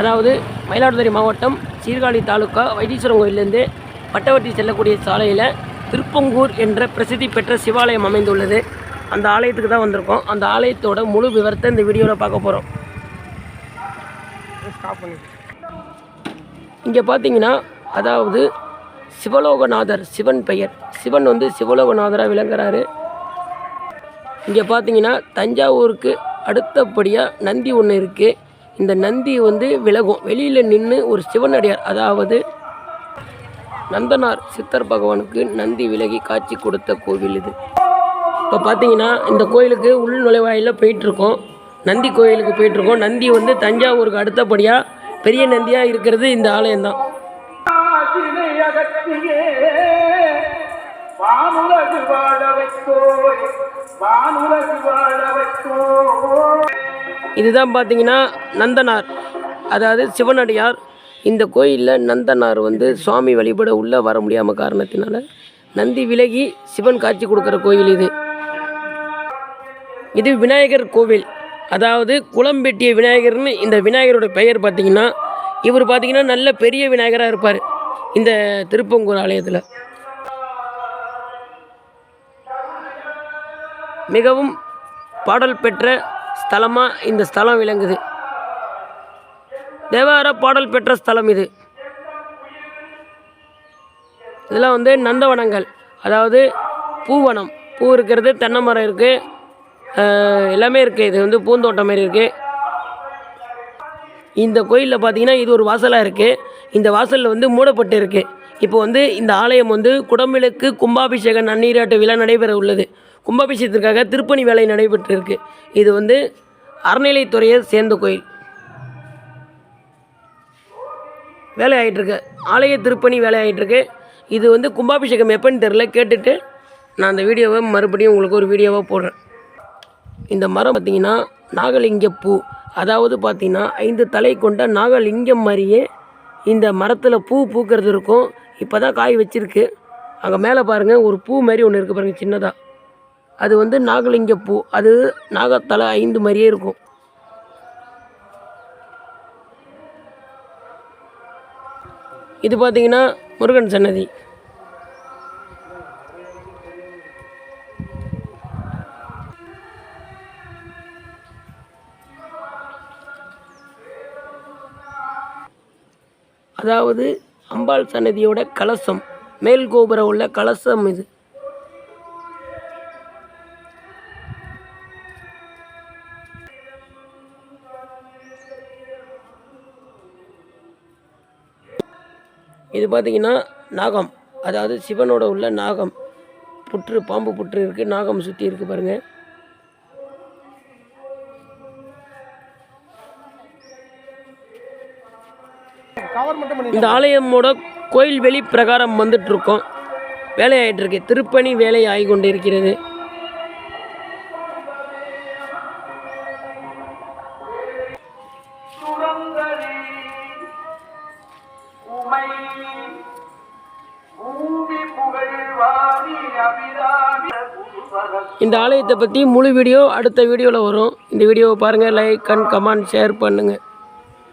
அதாவது மயிலாடுதுறை மாவட்டம் சீர்காழி தாலுக்கா வைத்தீஸ்வரன் கோயிலேருந்து பட்டவட்டி செல்லக்கூடிய சாலையில் திருப்பங்கூர் என்ற பிரசித்தி பெற்ற சிவாலயம் அமைந்துள்ளது. அந்த ஆலயத்துக்கு தான் வந்திருக்கோம். அந்த ஆலயத்தோட முழு விவரத்தை இந்த வீடியோவில் பார்க்க போகிறோம் இங்கே பார்த்தீங்கன்னா அதாவது சிவலோகநாதர் சிவன் பெயர். சிவன் வந்து சிவலோகநாதராக விளங்குறாரு. இங்கே பார்த்தீங்கன்னா தஞ்சாவூருக்கு அடுத்தபடியாக நந்தி ஒன்று இருக்குது இந்த நந்தி வந்து விலகும். வெளியில் நின்று ஒரு சிவனடியார் அதாவது நந்தனார் சித்தர் பகவானுக்கு நந்தி விலகி காட்சி கொடுத்த கோவில் இது. இப்போ பார்த்தீங்கன்னா இந்த கோயிலுக்கு உள் நுழைவாயில் போயிட்டுருக்கோம். நந்தி கோயிலுக்கு போயிட்டுருக்கோம். நந்தி வந்து தஞ்சாவூருக்கு அடுத்தபடியாக பெரிய நந்தியாக இருக்கிறது இந்த ஆலயம்தான். வானுலகு வாழ வைத்தோய் வானுலகு வாழ இதுதான் பார்த்தீங்கன்னா நந்தனார். அதாவது சிவனடியார். இந்த கோயிலில் நந்தனார் வந்து சுவாமி வழிபட உள்ளே வர முடியாமல் காரணத்தினால நந்தி விலகி சிவன் காட்சி கொடுக்குற கோயில் இது. இது விநாயகர் கோவில். அதாவது குளம்பெட்டிய விநாயகர்னு இந்த விநாயகரோட பெயர் பார்த்தீங்கன்னா இவர் பார்த்தீங்கன்னா நல்ல பெரிய விநாயகராக இருப்பார். இந்த திருப்பங்கூர் ஆலயத்தில். மிகவும் பாடல் பெற்ற ஸ்தலமாக இந்த ஸ்தலம் விளங்குது. தேவார பாடல் பெற்ற ஸ்தலம் இது. இதெல்லாம் வந்து நந்தவனங்கள் அதாவது பூவனம். பூ இருக்கிறது தென்னை மரம் இருக்குது எல்லாமே இருக்குது இது வந்து பூந்தோட்டம் மாதிரி இருக்குது இந்த கோயிலில் பார்த்தீங்கன்னா இது ஒரு வாசலாக இருக்குது இந்த வாசலில் வந்து மூடப்பட்டு இருக்குது இப்போ வந்து இந்த ஆலயம் வந்து குடமிழுக்கு கும்பாபிஷேக நன்னீராட்டு விழா நடைபெற உள்ளது. கும்பாபிஷேகத்திற்காக திருப்பணி வேலை நடைபெற்றிருக்கு இது வந்து அறநிலைத்துறையை சேர்ந்த கோயில். வேலை ஆகிட்டுருக்கு ஆலய திருப்பணி வேலை ஆகிட்டுருக்கு இது வந்து கும்பாபிஷேகம் எப்போன்னு தெரில கேட்டுட்டு நான் அந்த வீடியோவை மறுபடியும் உங்களுக்கு ஒரு வீடியோவாக போடுறேன். இந்த மரம் பார்த்தீங்கன்னா நாகலிங்க பூ. அதாவது பார்த்தீங்கன்னா ஐந்து தலை கொண்ட நாகலிங்கம் மாதிரியே இந்த மரத்தில் பூ பூக்கிறது இருக்கும். இப்போ தான் காய் வச்சிருக்கு. அங்கே மேலே பாருங்கள் ஒரு பூ மாதிரி ஒன்று இருக்குது பாருங்கள் சின்னதாக அது வந்து நாகலிங்க பூ. அது நாகத்தலை ஐந்து மாதிரியே இருக்கும். இது பார்த்திங்கன்னா முருகன் சன்னதி. அதாவது அம்பாள் சன்னதியோட கலசம் மேல் கோபுரம் உள்ள கலசம் இது. இது பார்த்தீங்கன்னா நாகம் அதாவது சிவனோட உள்ள நாகம். புற்று பாம்பு புற்று இருக்குது நாகம் சுற்றி இருக்குது பாருங்கள் இந்த ஆலயமோட கோயில் வெளி பிரகாரம் வந்துட்டு இருக்கோம் வேலையாயிட்டு இருக்கு திருப்பணி வேலை ஆகி கொண்டு இருக்கிறது இந்த ஆலயத்தை பற்றி முழு வீடியோ அடுத்த வீடியோவில் வரும். இந்த வீடியோவை பாருங்கள் லைக் அண்ட் கமெண்ட் ஷேர் பண்ணுங்கள்